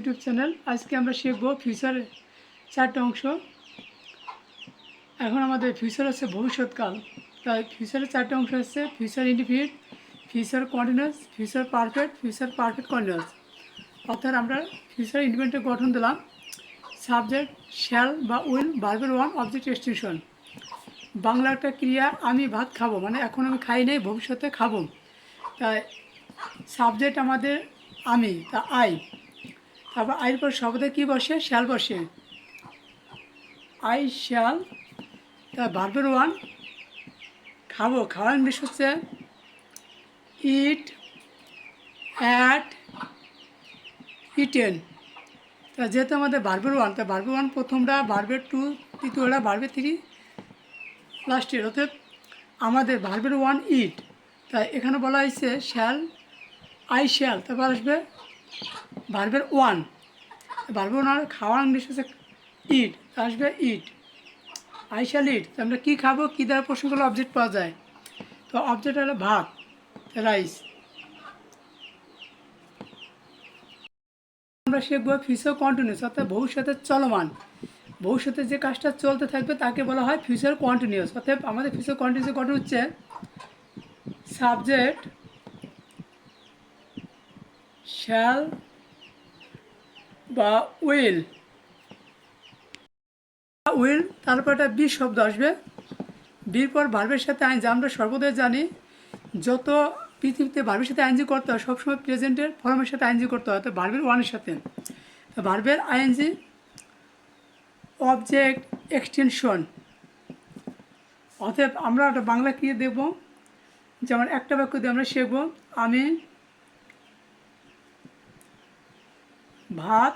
YouTube channel. আজকে আমরা শিখব ফিউচারের চারটে অংশ। এখন আমাদের ফিউচার হচ্ছে ভবিষ্যৎকাল। তাই ফিউচারের চারটে অংশ হচ্ছে future indefinite future continuous future perfect future perfect continuous অর্থাৎ আমরা ফিউচার ইন্ডিপেন্ডেন্টের গঠন দিলাম। সাবজেক্ট শ্যাল বা উইল বার্বের ওয়ান অবজেক্ট এক্সটেনশন বাংলা একটা ক্রিয়া, আমি ভাত খাব মানে এখন আমি খাই নেই, ভবিষ্যতে খাব। তাই সাবজেক্ট আমাদের আমি, তা আই তারপর আইয়ের পর শব্দে কী বসে? শ্যাল বসে। আই, শ্যাল, তা বার্বের ওয়ান। খাব, খাওয়ার ইংলিশ হচ্ছে। Eat, ate, eaten. তা যেহেতু আমাদের বার্বের ওয়ান, তা বার্বের ওয়ান প্রথমটা, বার্বের টু, তৃতীয়টা, বার্বের থ্রি, লাস্টের। অর্থাৎ আমাদের ভার্বের ওয়ান ইট। তা এখানে বলা হয়েছে শ্যাল, আই, শ্যাল। তারপর আসবে ভার্বের ওয়ান। ভার্বের ওয়ান খাওয়ার ইংলিশ হচ্ছে ইট আসবে ইট আই শ্যাল ইট আমরা কী খাব, কী দ্বারা প্রশ্ন করলে অবজেক্ট পাওয়া যায়। তো অবজেক্ট হলো ভাত রাইস আমরা শিখব ফিউচার কন্টিনিউস অর্থাৎ ভবিষ্যতের চলমান। ভবিষ্যতে যে কাজটা চলতে থাকবে তাকে বলা হয় ফিউচার কন্টিনিউস অর্থাৎ আমাদের ফিউচার কন্টিনিউস গঠন হচ্ছে সাবজেক্ট শ্যাল বা উইল। উইল, তারপর একটা বি শব্দ আসবে। বির পর ভার্বের সাথে আইন আমরা সর্বদাই জানি, যত পৃথিবীতে ভার্বের সাথে আইনজি করতে হয়, সবসময় প্রেজেন্টের ফর্মের সাথে আইনজি করতে হয়, অর্থাৎ ভার্বের ওয়ানের সাথে। তো ভার্বের আইএনজি অবজেক্ট এক্সটেনশন অতএব আমরা একটা বাংলা কী দেব যেমন একটা বাক্য দিয়ে আমরা শিখব, আমি ভাত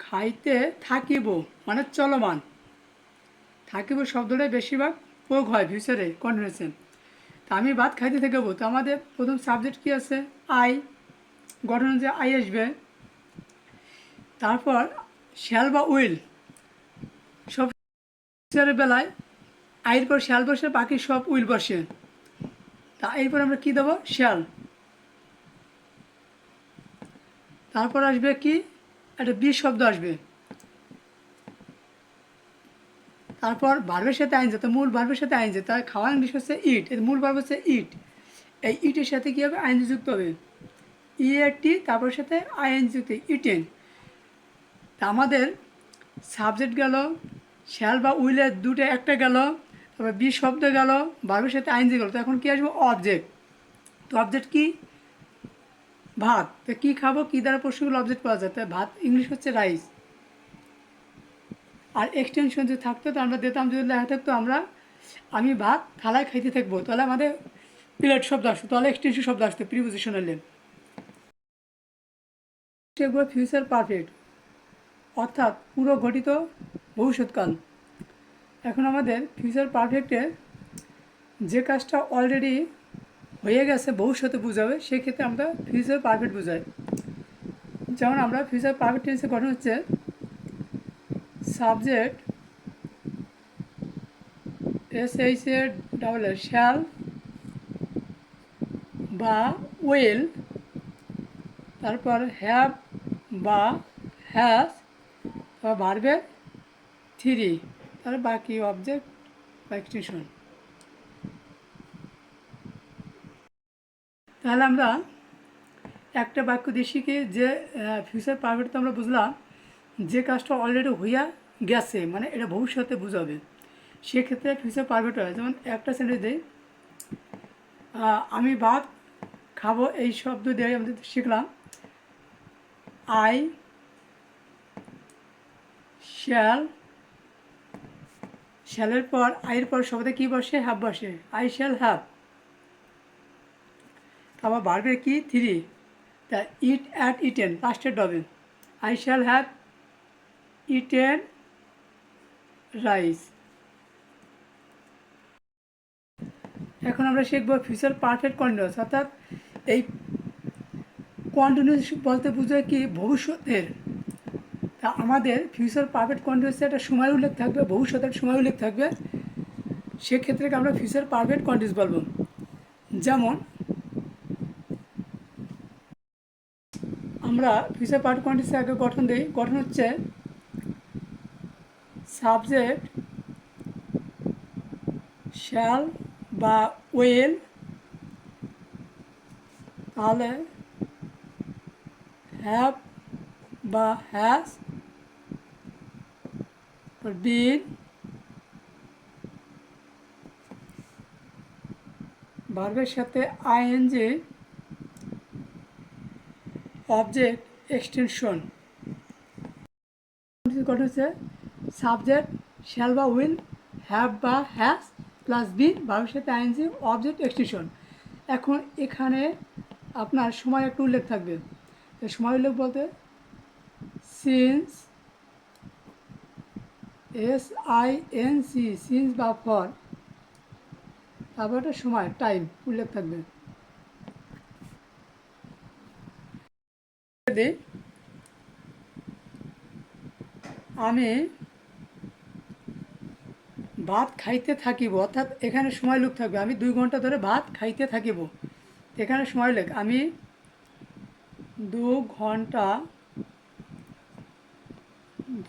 খাইতে থাকিব মানে চলমান। থাকিব শব্দটাই বেশিরভাগ প্রয়োগ হয় ফিউচারে কন্টিনিউশন তা আমি ভাত খাইতে থাকব, তো আমাদের প্রথম সাবজেক্ট কী আছে? আই। গঠন যে আই আসবে। তারপর শ্যাল বা উইল সব ফিউচারের বেলায় আইয়ের পর শ্যাল বসে, বাকি সব উইল বসে। তা এরপর আমরা কী দেবো? শ্যাল তারপর আসবে কি? একটা বি শব্দ আসবে। তারপর বার্বের সাথে আইন যেত মূল বার্বের সাথে আইন যেত খাওয়া ইংলিশ হচ্ছে ইট মূল ভার্ব হচ্ছে ইট এই ইটের সাথে কী হবে? আইন যুক্ত হবে। ই টি তারপর সাথে আইএন যুক্ত ইটেন তা আমাদের সাবজেক্ট গেল শ্যাল বা উইলের দুটো একটা গেল, তারপর বি শব্দ গেল বার্বের সাথে আইন গেল। তো এখন কী আসবে? অবজেক্ট তো অবজেক্ট কি? ভাত। তো কী খাব? কী দ্বারা প্রশ্নগুলো অবজেক্ট পাওয়া যায়? তাই ভাত, ইংলিশ হচ্ছে রাইস। আর এক্সটেনশন যদি থাকতো, তো আমরা দিতাম, যদি লেখা থাকতো, আমরা, আমি ভাত, থালায় খাইতে থাকব। তাহলে আমাদের প্লেট শব্দ আসতো। তাহলে এক্সটেনশন শব্দ আসতো প্রিপোজিশনালে সেগুলো ফিউচার পারফেক্ট অর্থাৎ পুরো ঘটিত ভবিষ্যৎকাল। এখন আমাদের ফিউচার পারফেক্টে যে কাজটা অলরেডি হয়ে গেছে, ভবিষ্যতে বোঝাবে, সেক্ষেত্রে আমরা ফিউচার পারফেক্ট বোঝাই। যেমন আমরা ফিউচার পারফেক্ট টেন্সের গঠন হচ্ছে subject S H A double A shall বা ওয়েল তারপর হ্যাভ বা হ্যাজ বা ভার্বের থ্রি তার বাকি অবজেক্ট বা এক্সটেনশন তাহলে আমরা একটা বাক্য দিয়ে শিখে যে ফিউচার পারফেক্ট তো আমরা বুঝলাম, যে কাজটা অলরেডি হইয়া গেছে মানে এটা ভবিষ্যতে বুঝাবে। সেক্ষেত্রে ফিউচার পারফেক্ট হয়। যেমন একটা সেন্টেন্স দিই আমি ভাত খাব এই শব্দ দিয়ে আমাদের শিখলাম আই শ্যাল শ্যালের পর আইয়ের পর শব্দে কী বসে? হ্যাভ বসে। আই শ্যাল হ্যাভ তারপর বার্বের কি? থ্রি। তা ইট অ্যাট ইটেন লাস্টের ডবে I shall have eaten rice এখন আমরা শিখব ফিউচার পারফেক্ট কন্টিনিউস অর্থাৎ এই কন্টিনিউস বলতে বোঝায় কি? ভবিষ্যতের। তা আমাদের ফিউচার পারফেক্ট কন্টিনিউসে একটা সময় উল্লেখ থাকবে, ভবিষ্যতের সময় উল্লেখ থাকবে। সেক্ষেত্রে আমরা ফিউচার পারফেক্ট কন্টিনিউস বলব? যেমন আমরা ফিউচার পার্ট কোয়ান্টিটি আগে গঠন দিই। গঠন হচ্ছে সাবজেক্ট শ্যাল বা ওয়েল তাহলে হ্যাভ বা হ্যাজ বিন ভার্বের সাথে আইএনজি অবজেক্ট এক্সটেনশন গঠন হচ্ছে সাবজেক্ট শ্যাল বা উইল হ্যাভ বা হ্যাজ প্লাস বিন ভার্বের সাথে আইএনজি অবজেক্ট এক্সটেনশন এখন এখানে আপনার সময় একটু উল্লেখ থাকবে। সময় উল্লেখ বলতে since S I N C since বা ফর তারপর একটা সময় টাইম উল্লেখ থাকবে। দিই। আমি ভাত খাইতে থাকিব, অর্থাৎ এখানে সময় লোক থাকবে, আমি দুই ঘণ্টা ধরে ভাত খাইতে থাকিব, এখানে সময় লেখ আমি দু ঘণ্টা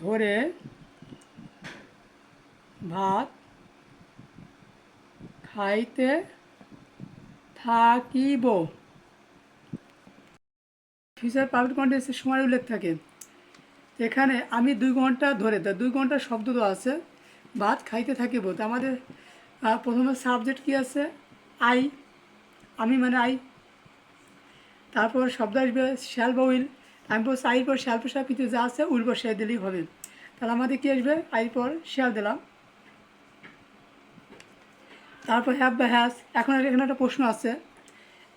ধরে ভাত খাইতে থাকিব ফিউচার পাবলিক কন্টেন্সের সময় উল্লেখ থাকে। এখানে আমি দুই ঘণ্টা ধরে, তা দুই ঘণ্টা শব্দ তো আছে, ভাত খাইতে থাকিব তো আমাদের প্রথমে সাবজেক্ট কি আছে? আই, আমি মানে আই। তারপর শব্দ আসবে শ্যাল বা উইল আমি বলছি আইর পর শ্যাল পোশাক কিন্তু যা আছে উইল বসিয়ে দিলেই হবে। তাহলে আমাদের কী আসবে? আইর পর শ্যাল দিলাম। তারপর হ্যাভ বা হ্যাজ এখন এখানে একটা প্রশ্ন আছে।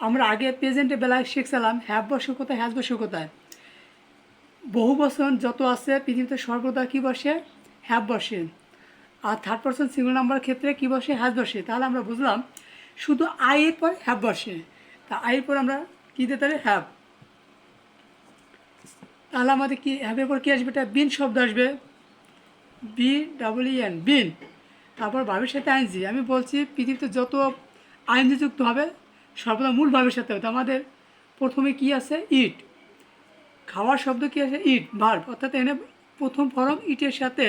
আমরা আগে প্রেজেন্টে বেলায় শিখছিলাম হ্যাভ বসে কোথায় হ্যাজ বসে কোথায়। বহু বছর যত আছে, পৃথিবীতে সর্বদা কী বসে? হ্যাভ বসে। আর থার্ড পার্সন সিঙ্গল নাম্বার ক্ষেত্রে কী বসে? হ্যাজ বসে। তাহলে আমরা বুঝলাম, শুধু আইয়ের পর হ্যাভ বসে। তা আইয়ের পর আমরা কী দিতে পারি? হ্যাভ তাহলে আমাদের কি হ্যাভের পর কী আসবে? এটা বিন শব্দ আসবে। বি ডাবল এন বিন তারপর ভাবের সাথে আইনজি আমি বলছি, পৃথিবীতে যত আইনজি যুক্ত হবে সর্বদা মূল ভাবের সাথে হবে। আমাদের প্রথমে কি আছে? ইট খাওয়ার শব্দ কি আছে? ইট ভার্ব অর্থাৎ এনে প্রথম ফরম ইটের সাথে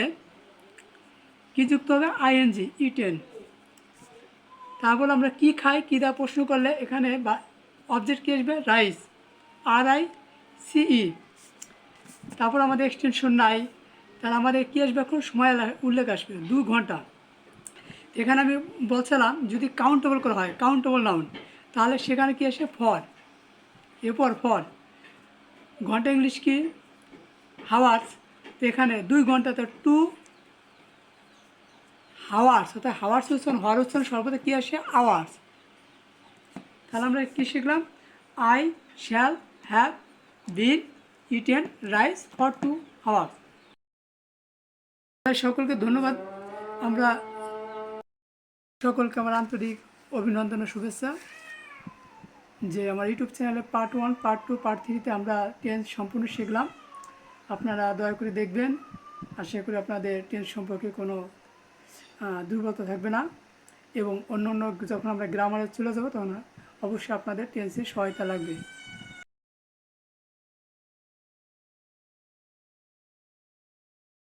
কি যুক্ত হবে? আইএনজি ইটেন তারপর আমরা কি খাই? কী দা প্রশ্ন করলে এখানে বা অবজেক্ট কি আসবে? রাইস আর আই সিই তারপর আমাদের এক্সটেনশন নাই। তাহলে আমাদের কী আসবে? এখন সময় উল্লেখ আসবে। দু ঘণ্টা। এখানে আমি বলছিলাম, যদি কাউন্টেবল করা হয় কাউন্টেবল নাউন তাহলে সেখানে কি আসে? ফর এরপর ফর ঘণ্টা ইংলিশ কি? হাওয়ার্স এখানে দুই ঘন্টাতে টু হাওয়ার্স অর্থাৎ হাওয়ার্স উচ্চারণ হওয়ার উচ্চারণ সর্বদা কী আসে? আওয়ার্স তাহলে আমরা কী শিখলাম? I shall have been eaten rice for two hours সকলকে ধন্যবাদ। আমরা সকলকে আমার আন্তরিক অভিনন্দন ও শুভেচ্ছা। যে আমার ইউটিউব চ্যানেলে part one part two part থ্রিতে আমরা টেন্স সম্পূর্ণ শিখলাম। আপনারা দয়া করে দেখবেন। আশা করি আপনাদের টেন্স সম্পর্কে কোনো দুর্বলতা থাকবে না। এবং অন্য অন্য যখন আমরা গ্রামারে চলে যাব, তখন অবশ্যই আপনাদের টেন্সের সহায়তা লাগবে।